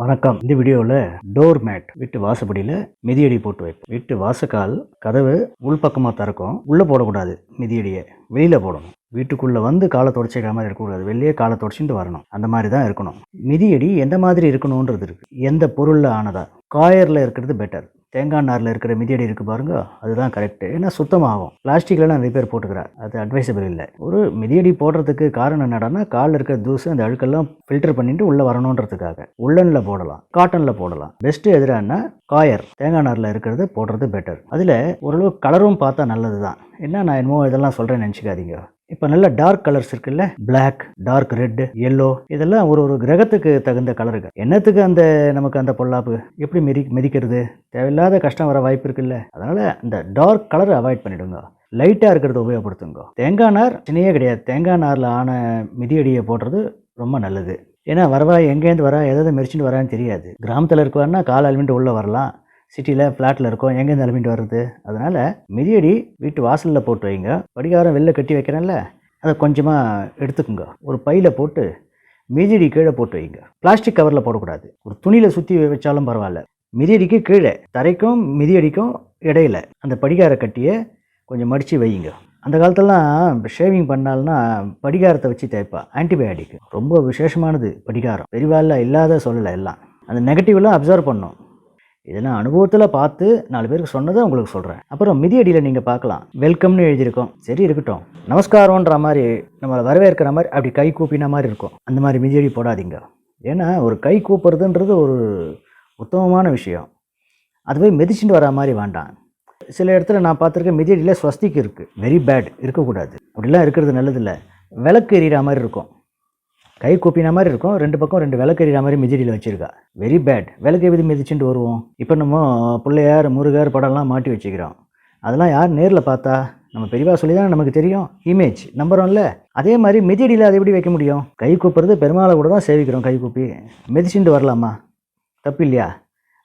வணக்கம். இந்த வீடியோவில் டோர் மேட் வீட்டு வாசப்படியில் மிதியடி போட்டு வைப்போம். வீட்டு வாசக்கால் கதவு உள்பக்கமாக திறக்கும். உள்ளே போடக்கூடாது. மிதியடியை வெளியில் போடணும். வீட்டுக்குள்ளே வந்து காலை தொடச்சிக்கிற மாதிரி இருக்கக்கூடாது. வெளியே காலை தொடச்சிட்டு வரணும். அந்த மாதிரி தான் இருக்கணும். மிதியடி எந்த மாதிரி இருக்கணுன்றது இருக்குது எந்த பொருளில் ஆனதா? காயரில் இருக்கிறது பெட்டர் தேங்காய் நாரில் இருக்கிற மிதியடி இருக்குது பாருங்க அதுதான் கரெக்டு ஏன்னா சுத்தமாகும். பிளாஸ்டிக்லலாம் நிறைய பேர் போட்டுக்கிறேன் அது அட்வைசபிள் இல்லை. ஒரு மிதியடி போடுறதுக்கு காரணம் என்னடான்னா காலில் இருக்கிற தூசு அந்த அழுக்கெல்லாம் ஃபில்டர் பண்ணிட்டு உள்ளே வரணுன்றதுக்காக. உள்ளனில் போடலாம் காட்டனில் போடலாம். பெஸ்ட்டு எதிரானா காயர். தேங்காய் நாரில் இருக்கிறது போடுறது பெட்டர் அதில் ஓரளவு கலரும் பார்த்தா நல்லது தான் என்ன நான் என்னமோ இதெல்லாம் சொல்கிறேன்னு நினச்சிக்காதீங்க. இப்போ நல்ல டார்க் கலர்ஸ் இருக்குல்ல? பிளாக் டார்க் ரெட்டு எல்லோ இதெல்லாம் ஒரு ஒரு கிரகத்துக்கு தகுந்த கலருங்க என்னத்துக்கு அந்த நமக்கு அந்த பொல்லாப்பு? எப்படி மிதி மிதிக்கிறது? தேவையில்லாத கஷ்டம் வர வாய்ப்பு இருக்குல்ல? அதனால் இந்த டார்க் கலரை அவாய்ட் பண்ணிடுங்க. லைட்டாக இருக்கிறத உபயோகப்படுத்துங்க. தேங்காய் நார் சின்னையே கிடையாது. தேங்காய் நாரில் ஆன மிதியடியை போடுறது ரொம்ப நல்லது. ஏன்னா வரவா எங்கேருந்து வரா எதாவது மெரிச்சுட்டு வரான்னு தெரியாது. கிராமத்தில் இருக்குவாருன்னா கால் அலுமிட்டு உள்ளே வரலாம். சிட்டியில் ஃப்ளாட்டில் இருக்கோம். எங்கேருந்து அலுமிட்டு வர்றது? அதனால் மிதியடி வீட்டு வாசலில் போட்டு வைங்க. படிகாரம் வெளில கட்டி வைக்கிறேன்ல அதை கொஞ்சமாக எடுத்துக்கோங்க. ஒரு பையில் போட்டு மிதியடி கீழே போட்டு வைங்க. பிளாஸ்டிக் கவரில் போடக்கூடாது. ஒரு துணியில் சுற்றி வச்சாலும் பரவாயில்ல. மிதியடிக்கு கீழே தரைக்கும் மிதியடிக்கும் இடையில அந்த படிகார கட்டியை கொஞ்சம் மடித்து வையுங்க அந்த காலத்துலலாம் ஷேவிங் பண்ணால்னா படிகாரத்தை வச்சு தேய்ப்பா. ஆன்டிபயோட்டிக் ரொம்ப விசேஷமானது படிகாரம். பெரிவாலில் இல்லாத சொல்லலை எல்லாம். அந்த நெகட்டிவ்லாம் அப்சர்வ் பண்ணும் இதெல்லாம் அனுபவத்தில் பார்த்து நாலு பேருக்கு சொன்னதை உங்களுக்கு சொல்கிறேன் அப்புறம் மிதியடியில் நீங்கள் பார்க்கலாம். வெல்கம்னு எழுதியிருக்கோம். சரி இருக்கட்டும். நமஸ்காரம்ன்ற மாதிரி நம்மளை வரவேற்கிற மாதிரி அப்படி கை கூப்பின மாதிரி இருக்கும். அந்த மாதிரி மிதியடி போடாதீங்க. ஏன்னா ஒரு கை கூப்பிட்றதுன்றது ஒரு உத்தமமான விஷயம். அது போய் மிதிச்சுட்டு வர மாதிரி வேண்டாம். சில இடத்துல நான் பார்த்துருக்கேன் மிதியடியில் ஸ்வஸ்திக்கு இருக்குது வெரி பேட் இருக்கக்கூடாது. அப்படிலாம் இருக்கிறது நல்லதில்லை. விளக்கு எறிகிற மாதிரி இருக்கும். கை கூப்பின மாதிரி இருக்கும். ரெண்டு பக்கம் ரெண்டு விளக்கறிகிற மாதிரி மிதியடியில் வச்சுருக்கா. வெரி பேட் விளக்கு எது மிதிச்சுட்டு வருவோம். இப்போ நம்ம பிள்ளையார் முருகர் படம்லாம் மாட்டி வச்சுக்கிறோம். அதெல்லாம் யார் நேரில் பார்த்தா? நம்ம பெரியவா சொல்லி தான் நமக்கு தெரியும். இமேஜ் நம்புறோம்ல அதே மாதிரி மிதிடியில் அதை எப்படி வைக்க முடியும்? கை கூப்புறது பெருமாளை கூட தான் சேவிக்கிறோம் கை கூப்பி. மிதிச்சுட்டு வரலாமா? தப்பு இல்லையா?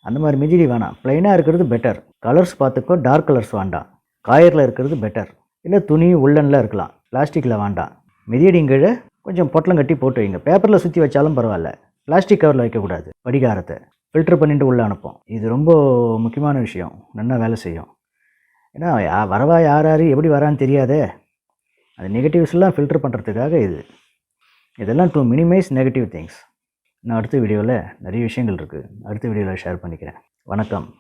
அந்த மாதிரி மிதிடி வேணாம். ப்ளைனாக இருக்கிறது பெட்டர் கலர்ஸ் பார்த்துக்கோ டார்க் கலர்ஸ் வேண்டாம். காயரில் இருக்கிறது பெட்டர் இல்லை துணி உள்ளனில் இருக்கலாம். பிளாஸ்டிக்கில் வேண்டாம். மிதியடிங்கிழ கொஞ்சம் பொட்டலம் கட்டி போட்டு வைங்க. பேப்பரில் சுற்றி வச்சாலும் பரவாயில்ல. பிளாஸ்டிக் கவரில் வைக்கக்கூடாது. படிகாரத்தை ஃபில்டர் பண்ணிட்டு உள்ளே அனுப்போம். இது ரொம்ப முக்கியமான விஷயம். நல்லா வேலை செய்யும். ஏன்னா யா வரவா யார் யார் எப்படி வரான்னு தெரியாதே. அது நெகட்டிவ்ஸ்லாம் ஃபில்டர் பண்ணுறதுக்காக இது. இதெல்லாம் டு மினிமைஸ் நெகட்டிவ் திங்ஸ் நான் அடுத்த வீடியோவில் நிறைய விஷயங்கள் இருக்குது அடுத்த வீடியோவில் ஷேர் பண்ணிக்கிறேன். வணக்கம்.